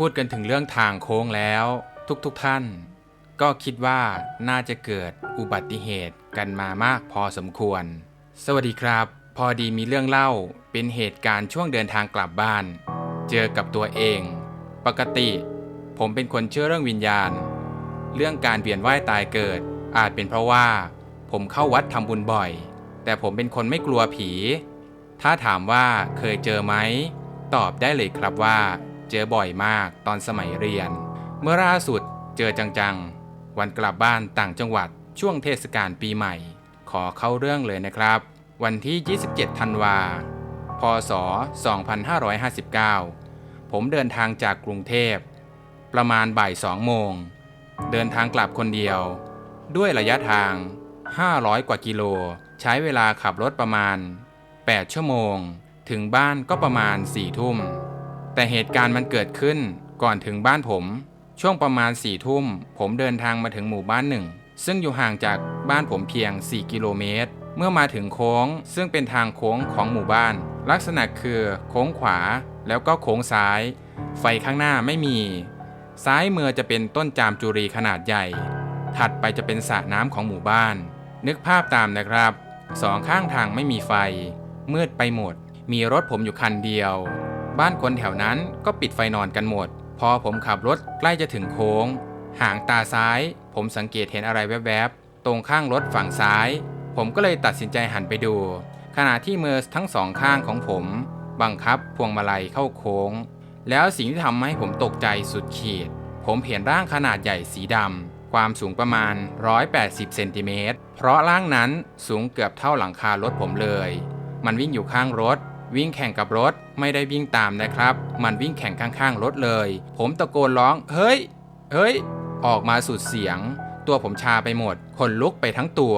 พูดกันถึงเรื่องทางโค้งแล้ว ทุกๆทท่าน ก็คิดว่าน่าจะเกิดอุบัติเหตุกันมามากพอสมควร สวัสดีครับ พอดีมีเรื่องเล่าเป็นเหตุการณ์ช่วงเดินทางกลับบ้าน เจอกับตัวเอง ปกติ ผมเป็นคนเชื่อเรื่องวิญญาณ เรื่องการเวียนว่ายตายเกิด อาจเป็นเพราะว่า ผมเข้าวัดทำบุญบ่อย แต่ผมเป็นคนไม่กลัวผี ถ้าถามว่าเคยเจอไหม ตอบได้เลยครับว่า เจอบ่อยมากตอนสมัยเรียน เมื่อล่าสุดเจอจังๆ วันกลับบ้านต่างจังหวัดช่วงเทศกาลปีใหม่ ขอเข้าเรื่องเลยนะครับ วันที่ 27 ธันวา พศ 2559 ผมเดินทางจากกรุงเทพ ประมาณบ่ายสองโมง เดินทางกลับคนเดียว ด้วยระยะทาง 500 กว่ากิโล ใช้เวลาขับรถประมาณ 8 ชั่วโมง ถึงบ้านก็ประมาณ4ทุ่ม แต่เหตุการณ์มันเกิดขึ้นก่อนถึงบ้านผม ช่วงประมาณ4ทุ่ม ผมเดินทางมาถึงหมู่บ้านหนึ่ง ซึ่งอยู่ห่างจากบ้านผมเพียง 4 กิโลเมตร เมื่อมาถึงโค้ง ซึ่งเป็นทางโค้งของหมู่บ้าน ลักษณะคือโค้งขวาแล้วก็โค้งซ้าย ไฟข้างหน้าไม่มี ซ้ายมือจะเป็นต้นจามจุรีขนาดใหญ่ ถัดไปจะเป็นสระน้ำของหมู่บ้าน นึกภาพตามนะครับสองข้างทางไม่มีไฟ มืดไปหมด มีรถผมอยู่คันเดียว บ้านคนแถวนั้นก็ปิดไฟนอนกันหมด พอผมขับรถใกล้จะถึงโค้ง หางตาซ้าย ผมสังเกตเห็นอะไรแวบๆ ตรงข้างรถฝั่งซ้าย ผมก็เลยตัดสินใจหันไปดู ขณะที่มือทั้งสองข้างของผม บังคับพวงมาลัยเข้าโค้ง แล้วสิ่งที่ทำให้ผมตกใจสุดขีด ผมเห็นร่างขนาดใหญ่สีดำความสูงประมาณ 180 เซนติเมตรเพราะร่างนั้นสูงเกือบเท่าหลังคารถผมเลย มันวิ่งอยู่ข้างรถ วิ่งแข่งกับรถไม่ได้วิ่งตามนะครับ มันวิ่งแข่งข้างๆรถเลย ผมตะโกนร้องเฮ้ย เฮ้ย ออกมาสุดเสียง ตัวผมชาไปหมดขนลุกไปทั้งตัว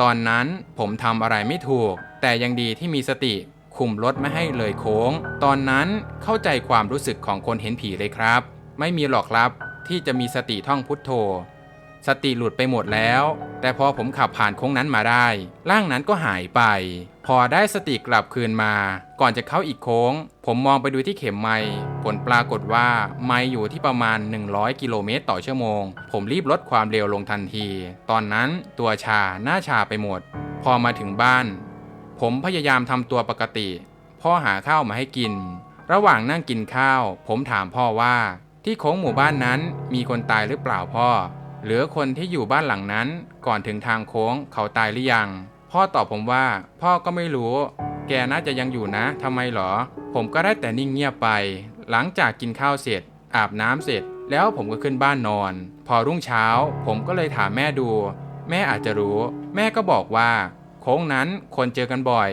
ตอนนั้นผมทำอะไรไม่ถูก แต่ยังดีที่มีสติ คุมรถไม่ให้เลยโค้ง ตอนนั้นเข้าใจความรู้สึกของคนเห็นผีเลยครับ ไม่มีหรอกครับที่จะมีสติท่องพุทโธ สติหลุดไปหมดแล้ว แต่พอผมขับผ่านโค้งนั้นมาได้ ร่างนั้นก็หายไป พอได้สติกลับคืนมา ก่อนจะเข้าอีกโค้ง ผมมองไปดูที่เข็มไม้ผลปรากฏว่าไม้อยู่ที่ประมาณ 100 กิโลเมตรต่อชั่วโมง ผมรีบลดความเร็วลงทันที ตอนนั้นตัวชาหน้าชาไปหมด พอมาถึงบ้าน ผมพยายามทำตัวปกติ พ่อหาข้าวมาให้กิน ระหว่างนั่งกินข้าว ผมถามพ่อว่า ที่โค้งหมู่บ้านนั้นมีคนตายหรือเปล่าพ่อ หรือคนที่อยู่บ้านหลังนั้น ก่อนถึงทางโค้งเขาตายหรือยัง พ่อตอบผมว่า พ่อก็ไม่รู้ แกน่าจะยังอยู่นะทำไมหรอ ผมก็ได้แต่นิ่งเงียบไป หลังจากกินข้าวเสร็จ อาบน้ำเสร็จ แล้วผมก็ขึ้นบ้านนอน พอรุ่งเช้า ผมก็เลยถามแม่ดู แม่อาจจะรู้ แม่ก็บอกว่า โค้งนั้นคนเจอกันบ่อย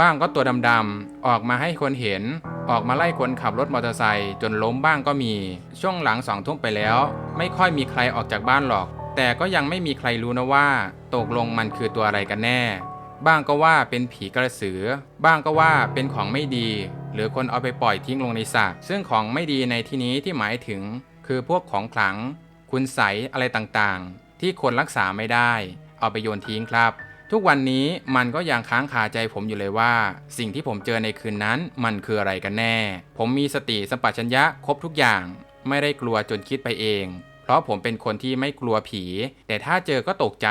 บ้างก็ตัวดำๆออกมาให้คนเห็น ออกมาไล่คนขับรถมอเตอร์ไซค์จนล้มบ้างก็มี ช่วงหลังสองทุ่มไปแล้ว ไม่ค่อยมีใครออกจากบ้านหรอก แต่ก็ยังไม่มีใครรู้นะว่า ตกลงมันคือตัวอะไรกันแน่ บ้างก็ว่าเป็นผีกระสือ บ้างก็ว่าเป็นของไม่ดี หรือคนเอาไปปล่อยทิ้งลงในสระซึ่งของไม่ดีในที่นี้ที่หมายถึง คือพวกของขลัง คุณใสอะไรต่างๆ ที่คนรักษาไม่ได้ เอาไปโยนทิ้งครับ ทุกวันนี้มันก็ยังค้างคาใจผมอยู่เลยว่า สิ่งที่ผมเจอในคืนนั้น มันคืออะไรกันแน่ ผมมีสติสัมปชัญญะครบทุกอย่าง ไม่ได้กลัวจนคิดไปเอง ราะผมเป็นคนที่ไม่กลัวผี แต่ถ้าเจอก็ตกใจ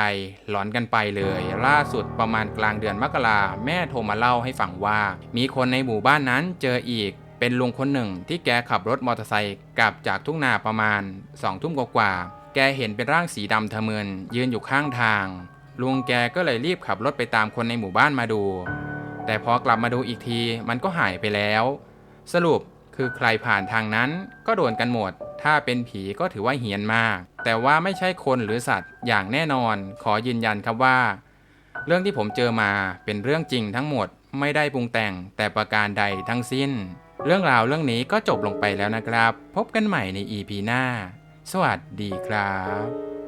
หลอนกันไปเลย ล่าสุดประมาณกลางเดือนมกราแม่โทรมาเล่าให้ฟังว่า มีคนในหมู่บ้านนั้นเจออีก เป็นลุงคนหนึ่งที่แกขับรถมอเตอร์ไซค์กลับจากทุ่งนาประมาณสองทุ่มกว่าๆแกเห็นเป็นร่างสีดำทะมึนยืนอยู่ข้างทาง ลุงแกก็เลยรีบขับรถไปตามคนในหมู่บ้านมาดู แต่พอกลับมาดูอีกทีมันก็หายไปแล้ว สรุปคือใครผ่านทางนั้นก็โดนกันหมด ถ้าเป็นผีก็ถือว่าเฮี้ยนมาก แต่ว่าไม่ใช่คนหรือสัตว์อย่างแน่นอน ขอยืนยันครับว่า เรื่องที่ผมเจอมาเป็นเรื่องจริงทั้งหมด ไม่ได้ปรุงแต่งแต่ประการใดทั้งสิ้น เรื่องราวเรื่องนี้ก็จบลงไปแล้วนะครับ พบกันใหม่ใน EP หน้า สวัสดีครับ